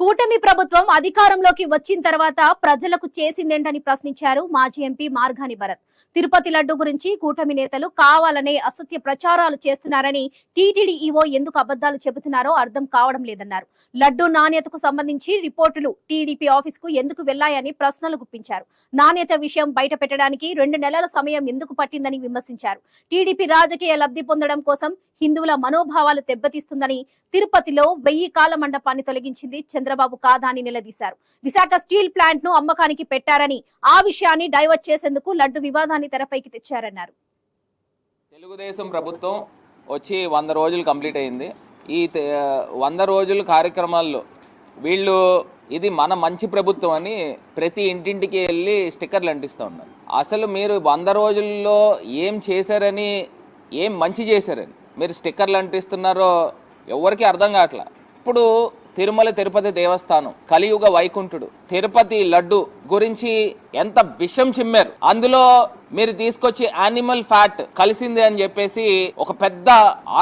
కూటమి ప్రభుత్వం అధికారంలోకి వచ్చిన తర్వాత ప్రజలకు చేసిందేంటని ప్రశ్నించారు మాజీ ఎంపీ మార్గాని భరత్. తిరుపతి లడ్డు గురించి కూటమి నేతలు కావాలనే అసత్య ప్రచారాలు చేస్తున్నారని టీటీడీ ఈవో ఎందుకు అబద్ధాలు చెబుతున్నారో అర్థం కావడం లేదన్నారు. లడ్డు నాణ్యతకు సంబంధించి రిపోర్టులు టీడీపీ ఆఫీస్కు ఎందుకు వెళ్ళాయని ప్రశ్నలు గుప్పించారు. నాణ్యత విషయం బయట పెట్టడానికి రెండు నెలల సమయం ఎందుకు పట్టిందని విమర్శించారు. టీడీపీ రాజకీయ లబ్ధి పొందడం కోసం హిందువుల మనోభావాలు దెబ్బతీస్తుందని తిరుపతిలో వెయ్యి కాల మండపాన్ని తొలగించింది చంద్రబాబు కాదా అని నిలదీశారు. విశాఖ స్టీల్ ప్లాంట్ను అమ్మకానికి పెట్టారని ఆ విషయాన్ని డైవర్ట్ చేసేందుకు లడ్డు వివాదాన్ని తెరపైకి తెచ్చారన్నారు. తెలుగుదేశం ప్రభుత్వం వచ్చి వంద రోజులు కంప్లీట్ అయింది. ఈ తె- వంద రోజుల కార్యక్రమాల్లో వీళ్ళు ఇది మన మంచి ప్రభుత్వం అని ప్రతి ఇంటింటికి వెళ్ళి స్టిక్కర్లు అంటిస్తూ ఉన్నారు. అసలు మీరు వంద రోజుల్లో ఏం చేశారని ఏం మంచి చేశారని మీరు స్టిక్కర్లు అంటిస్తున్నారో ఎవరికి అర్థం కావట్లా. ఇప్పుడు తిరుమల తిరుపతి దేవస్థానం కలియుగ వైకుంఠుడు తిరుపతి లడ్డు గురించి ఎంత విషం చిమ్మారు. అందులో మీరు తీసుకొచ్చి యానిమల్ ఫ్యాట్ కలిసింది అని చెప్పేసి ఒక పెద్ద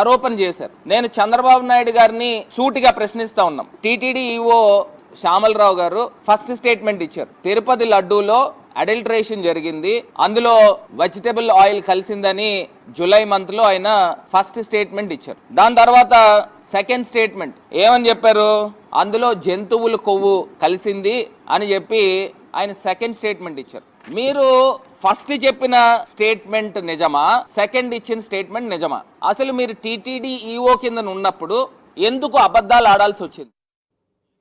ఆరోపణ చేశారు. నేను చంద్రబాబు నాయుడు గారిని సూటిగా ప్రశ్నిస్తా ఉన్నాం. టీటీడీ ఈఓ శ్యామలరావు గారు ఫస్ట్ స్టేట్మెంట్ ఇచ్చారు. తిరుపతి లడ్డూలో అడల్టరేషన్ జరిగింది. అందులో వెజిటబుల్ ఆయిల్ కలిసిందని జూలై మంత్లో ఆయన ఫస్ట్ స్టేట్మెంట్ ఇచ్చారు. దాని తర్వాత సెకండ్ స్టేట్మెంట్ ఏమని చెప్పారు? అందులో జంతువుల కొవ్వు కలిసింది అని చెప్పి ఆయన సెకండ్ స్టేట్మెంట్ ఇచ్చారు. మీరు ఫస్ట్ చెప్పిన స్టేట్మెంట్ నిజమా? సెకండ్ ఇచ్చిన స్టేట్మెంట్ నిజమా? అసలు మీరు టీటీడీ ఈఓ కింద ఉన్నప్పుడు ఎందుకు అబద్ధాలు ఆడాల్సి వచ్చింది?